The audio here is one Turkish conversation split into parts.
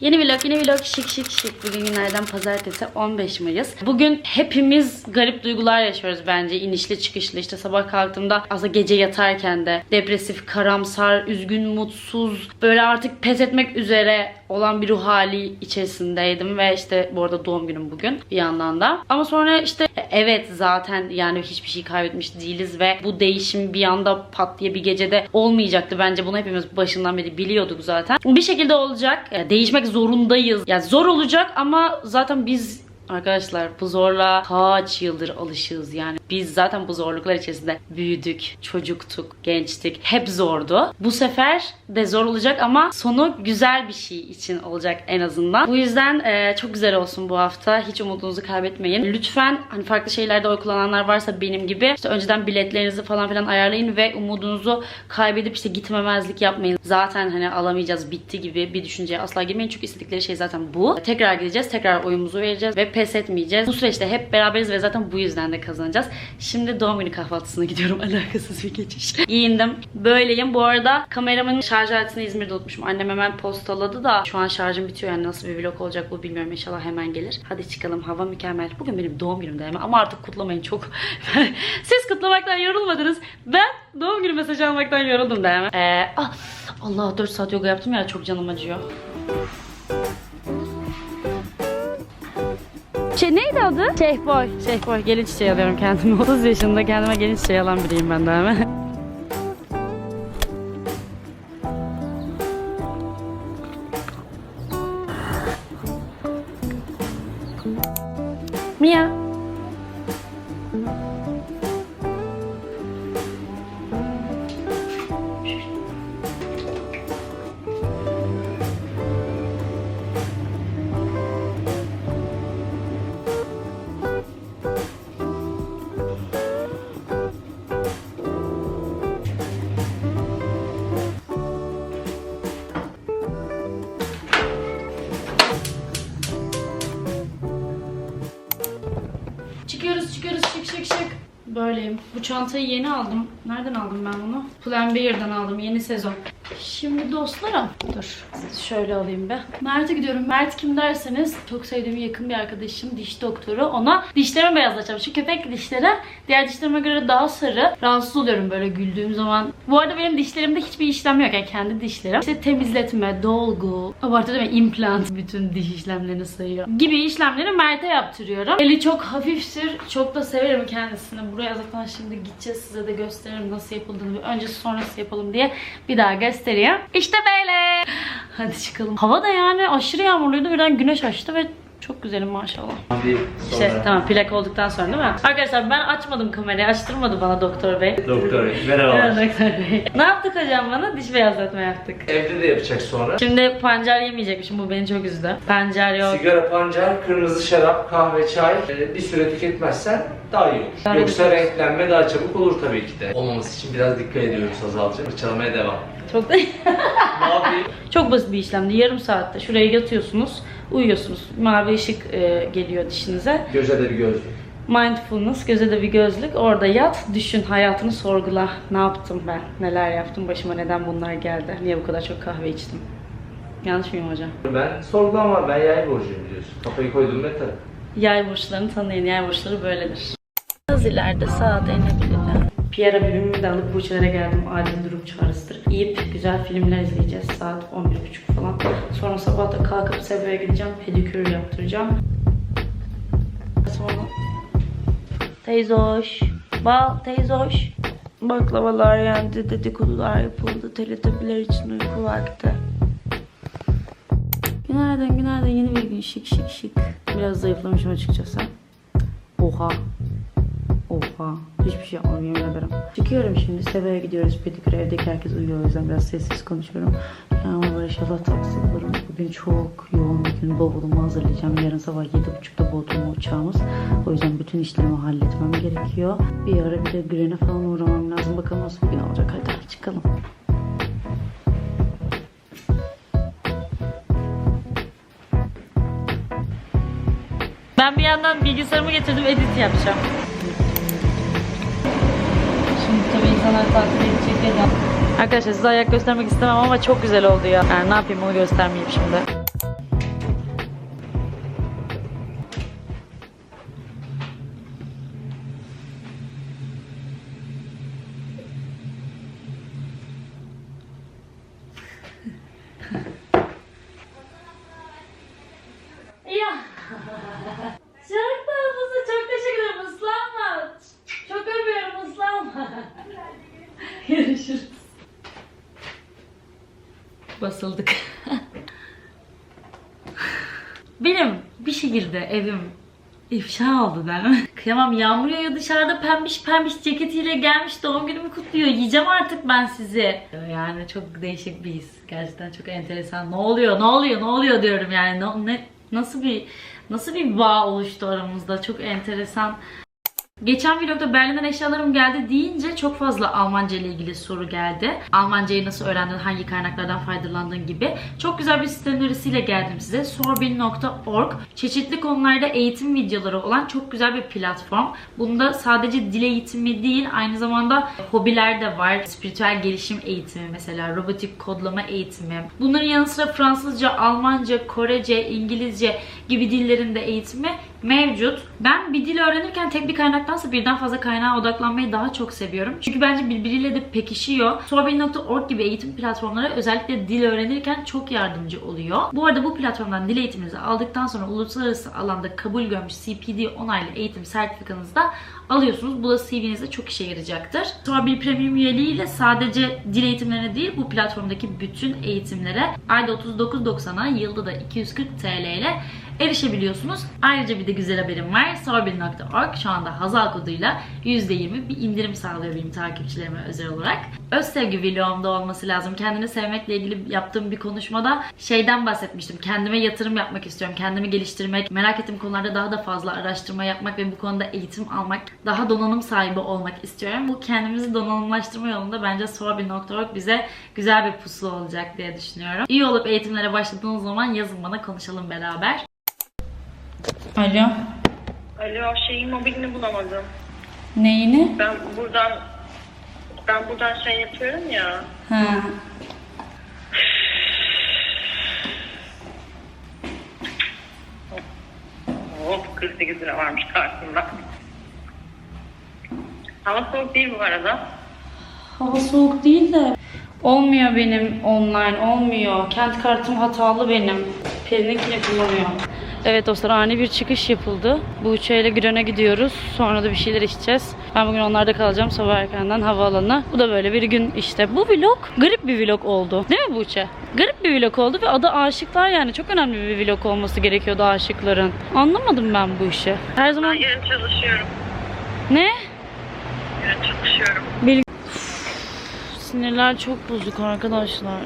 Yeni vlog, yeni vlog şık şık şık. Bugün günlerden pazartesi 15 Mayıs. Bugün hepimiz garip duygular yaşıyoruz bence. İnişli çıkışlı işte sabah kalktığımda aslında gece yatarken de depresif, karamsar, üzgün, mutsuz böyle artık pes etmek üzere olan bir ruh hali içerisindeydim ve işte bu arada doğum günüm bugün bir yandan da. Ama sonra işte evet zaten yani hiçbir şey kaybetmiş değiliz ve bu değişim bir anda pat diye bir gecede olmayacaktı. Bence bunu hepimiz başından beri biliyorduk zaten. Bir şekilde olacak. Değişmek zorundayız. Yani zor olacak ama zaten biz Arkadaşlar bu zorluğa kaç yıldır alışığız yani. Biz zaten bu zorluklar içerisinde büyüdük, çocuktuk, gençtik. Hep zordu. Bu sefer de zor olacak ama sonu güzel bir şey için olacak en azından. Bu yüzden e, çok güzel olsun bu hafta. Hiç umudunuzu kaybetmeyin. Lütfen hani farklı şeylerde oy kullananlar varsa benim gibi işte önceden biletlerinizi falan filan ayarlayın ve umudunuzu kaybedip işte gitmemezlik yapmayın. Zaten hani alamayacağız bitti gibi bir düşünceye asla girmeyin. Çünkü istedikleri şey zaten bu. Tekrar gideceğiz. Tekrar oyumuzu vereceğiz ve pes etmeyeceğiz. Bu süreçte hep beraberiz ve zaten bu yüzden de kazanacağız. Şimdi doğum günü kahvaltısına gidiyorum. Alakasız bir geçiş. Giyindim. Böyleyim. Bu arada kameramın şarj aletini İzmir'de unutmuşum. Annem hemen postaladı da şu an şarjım bitiyor. Yani nasıl bir vlog olacak bu bilmiyorum. İnşallah hemen gelir. Hadi çıkalım. Hava mükemmel. Bugün benim doğum günüm de ama artık kutlamayın çok. Siz kutlamaktan yorulmadınız. Ben doğum günü mesajı almaktan yoruldum da hemen. Ee, ah, Allah 4 saat yoga yaptım ya çok canım acıyor. Şey neydi adı? Şeyhboy. Şeyhboy. Gelin çiçeği alıyorum kendime. 30 yaşında kendime gelin çiçeği alan biriyim ben de hemen. Mia. Bu çantayı yeni aldım. Nereden aldım ben bunu? Pull&Bear'dan aldım yeni sezon. Şimdi dostlarım. Dur. Şöyle alayım be. Mert'e gidiyorum. Mert kim derseniz çok sevdiğim yakın bir arkadaşım. Diş doktoru. Ona dişlerimi beyazlatacağım. Şu köpek dişleri diğer dişlerime göre daha sarı. Rahatsız oluyorum böyle güldüğüm zaman. Bu arada benim dişlerimde hiçbir işlem yok. Yani kendi dişlerim. İşte temizletme, dolgu, abartı değil mi? implant bütün diş işlemlerini sayıyor. Gibi işlemleri Mert'e yaptırıyorum. Eli çok hafiftir. Çok da severim kendisini. Buraya zaten şimdi gideceğiz. Size de gösteririm nasıl yapıldığını. Öncesi sonrası yapalım diye bir daha göstereyim. İşte böyle. Hadi çıkalım. Hava da yani aşırı yağmurluydu. Birden güneş açtı ve çok güzelim maşallah. İşte sonra. tamam plak olduktan sonra değil mi? Arkadaşlar ben açmadım kamerayı. Açtırmadı bana doktor bey. Doktor Bey, merhabalar. Evet doktor bey. Ne yaptık hocam bana? Diş beyazlatma yaptık. Evde de yapacak sonra. Şimdi pancar yemeyecekmişim. Bu beni çok üzdü. Pancar yok. Sigara, pancar, kırmızı şarap, kahve, çay e, bir süre tüketmezsen daha iyi olur. Öyle Yoksa renklenme daha çabuk olur tabii ki de. Olmaması için biraz dikkat ediyoruz azalcı. Fırçalamaya devam. Çok da ne yapayım? çok basit bir işlemdi. Yarım saatte şuraya yatıyorsunuz. Uyuyorsunuz. Mavi ışık e, geliyor dişinize. Göze de bir gözlük. Mindfulness, göze de bir gözlük. Orada yat, düşün, hayatını sorgula. Ne yaptım ben? Neler yaptım? Başıma neden bunlar geldi? Niye bu kadar çok kahve içtim? Yanlış mıyım hocam? Ben sorgulamam, ben yay borcuyum biliyorsun. Kafayı koydum tabii. Yay burçlarını tanıyın. Yay burçları böyledir. Az ileride sağda inebilirler. Pierre bölümümü de alıp burçlara geldim. Acil durum çağrısıdır. Yiyip güzel filmler izleyeceğiz. Saat 11.30 falan. Sonra sabah da kalkıp Sebe'ye gideceğim. Pedikür yaptıracağım. Sonra... Teyze hoş. Bal teyze hoş. Baklavalar yendi, dedikodular yapıldı. Teletabiler için uyku vakti. Günaydın, günaydın. Yeni bir gün. Şık şık şık. Biraz zayıflamışım açıkçası. Oha. Oha. Hiçbir şey yapmam yemin ederim. Çıkıyorum şimdi. Sebe'ye gidiyoruz. Pediküre evdeki herkes uyuyor. O yüzden biraz sessiz konuşuyorum. Yani var inşallah taksi bulurum. Bugün çok yoğun bir gün. Bavulumu hazırlayacağım. Yarın sabah 7.30'da Bodrum'a uçağımız. O yüzden bütün işlerimi halletmem gerekiyor. Bir ara bir de Gren'e falan uğramam lazım. Bakalım nasıl bir gün olacak. Hadi çıkalım. Ben bir yandan bilgisayarımı getirdim edit yapacağım. Tabii insanlar takip edecek ya da. Arkadaşlar size ayak göstermek istemem ama çok güzel oldu ya. Yani ne yapayım onu göstermeyeyim şimdi. Basıldık. Benim bir şekilde evim ifşa oldu mi? Kıyamam yağmur yağıyor dışarıda pembiş pembiş ceketiyle gelmiş doğum günümü kutluyor. Yiyeceğim artık ben sizi. Yani çok değişik bir his. Gerçekten çok enteresan. Ne oluyor ne oluyor ne oluyor diyorum yani. Ne, ne- nasıl bir nasıl bir bağ oluştu aramızda. Çok enteresan. Geçen vlogda Berlin'den eşyalarım geldi deyince çok fazla Almanca ile ilgili soru geldi. Almancayı nasıl öğrendin, hangi kaynaklardan faydalandığın gibi. Çok güzel bir site önerisiyle geldim size. Sorbil.org Çeşitli konularda eğitim videoları olan çok güzel bir platform. Bunda sadece dil eğitimi değil, aynı zamanda hobiler de var. Spiritüel gelişim eğitimi mesela, robotik kodlama eğitimi. Bunların yanı sıra Fransızca, Almanca, Korece, İngilizce gibi dillerin de eğitimi mevcut. Ben bir dil öğrenirken tek bir kaynaktansa birden fazla kaynağa odaklanmayı daha çok seviyorum. Çünkü bence birbiriyle de pekişiyor. Sorbil.org gibi eğitim platformları özellikle dil öğrenirken çok yardımcı oluyor. Bu arada bu platformdan dil eğitiminizi aldıktan sonra uluslararası alanda kabul görmüş CPD onaylı eğitim sertifikanızı da alıyorsunuz. Bu da CV'nizde çok işe yarayacaktır. Sorbil Premium üyeliğiyle sadece dil eğitimlerine değil bu platformdaki bütün eğitimlere ayda 39.90'a yılda da 240 TL ile erişebiliyorsunuz. Ayrıca bir de güzel haberim var. Sorbil.org şu anda Hazal koduyla %20 bir indirim sağlıyor benim takipçilerime özel olarak. Öz sevgi vlogumda olması lazım. Kendini sevmekle ilgili yaptığım bir konuşmada şeyden bahsetmiştim. Kendime yatırım yapmak istiyorum. Kendimi geliştirmek, merak ettiğim konularda daha da fazla araştırma yapmak ve bu konuda eğitim almak, daha donanım sahibi olmak istiyorum. Bu kendimizi donanımlaştırma yolunda bence sorbil.org bize güzel bir puslu olacak diye düşünüyorum. İyi olup eğitimlere başladığınız zaman yazın bana konuşalım beraber. Alo. Alo şeyin mobilini bulamadım. Neyini? Ben buradan ben buradan şey yapıyorum ya. Ha. Hop 48 lira varmış kartımda. Hava soğuk değil bu arada. Hava soğuk değil de olmuyor benim online olmuyor. Kent kartım hatalı benim. Perinkini kullanıyor. Evet dostlar ani bir çıkış yapıldı. Bu uçağıyla Güren'e gidiyoruz. Sonra da bir şeyler içeceğiz. Ben bugün onlarda kalacağım sabah erkenden havaalanına. Bu da böyle bir gün işte. Bu vlog garip bir vlog oldu. Değil mi bu uçağı? Garip bir vlog oldu ve adı Aşıklar yani. Çok önemli bir vlog olması gerekiyordu Aşıkların. Anlamadım ben bu işi. Her Ben zaman... yarın çalışıyorum. Ne? Yarın çalışıyorum. Sinirler çok bozuk arkadaşlar.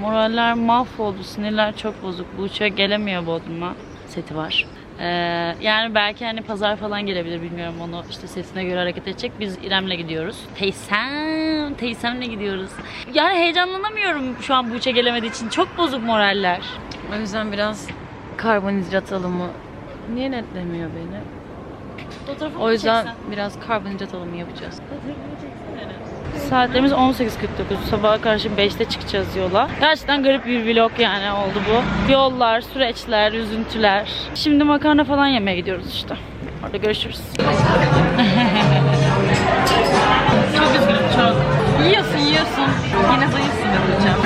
Moraller mahvoldu. Sinirler çok bozuk. Bu uçağa gelemiyor Bodrum'a. Seti var. Ee, yani belki hani pazar falan gelebilir bilmiyorum onu işte setine göre hareket edecek. Biz İrem'le gidiyoruz. Teysem, teysemle gidiyoruz. Yani heyecanlanamıyorum şu an bu uçağa gelemediği için. Çok bozuk moraller. O yüzden biraz karbonhidrat alımı niye netlemiyor beni? Fotoğrafımı O yüzden çeksen. biraz karbonhidrat alımı yapacağız. Saatlerimiz 18.49. Sabaha karşı 5'te çıkacağız yola. Gerçekten garip bir vlog yani oldu bu. Yollar, süreçler, üzüntüler. Şimdi makarna falan yemeye gidiyoruz işte. Orada görüşürüz. çok üzgünüm çok. Yiyorsun yiyorsun. Yine zayıfsın yapacağım.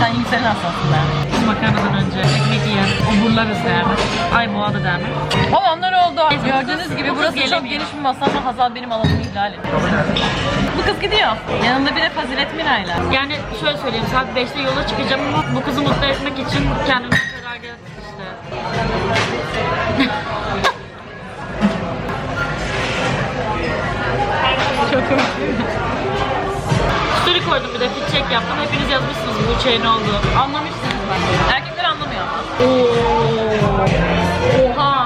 Sen yüksel hassasın ben. Biz makarnadan önce ekmek yiyen oburlarız derler. Ay boğa da derler. Burası çok geniş bir masa ama Hazal benim alanımı ihlal ediyor. Bu kız gidiyor. Yanında bir de Fazilet Miray'la. Yani şöyle söyleyeyim saat 5'te yola çıkacağım ama bu kızı mutlu etmek için kendime feragat işte. Çok komik. Story koydum bir de fit check yaptım. Hepiniz yazmışsınız bu şey ne oldu. Anlamışsınız bence. Erkekler anlamıyor ama. Oha.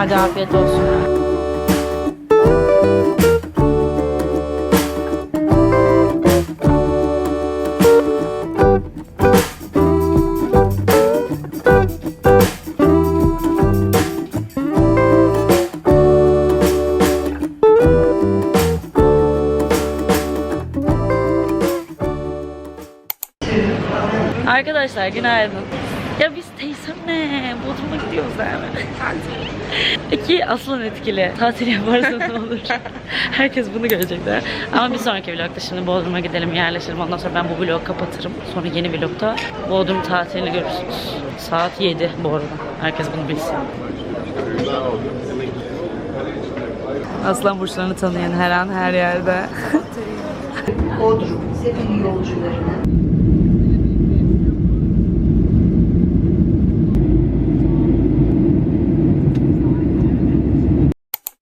Hadi afiyet olsun. Arkadaşlar günaydın. Ya biz teyzemle Bodrum'a gidiyoruz yani. İki aslan etkili. Tatil yaparsa ne olur. Herkes bunu görecekler. Ama bir sonraki vlogda şimdi Bodrum'a gidelim yerleşelim. Ondan sonra ben bu vlogu kapatırım. Sonra yeni vlogda Bodrum tatilini görürsünüz. Saat 7 bu arada. Herkes bunu bilsin. Aslan burçlarını tanıyan her an her yerde. Bodrum seferi yolcularının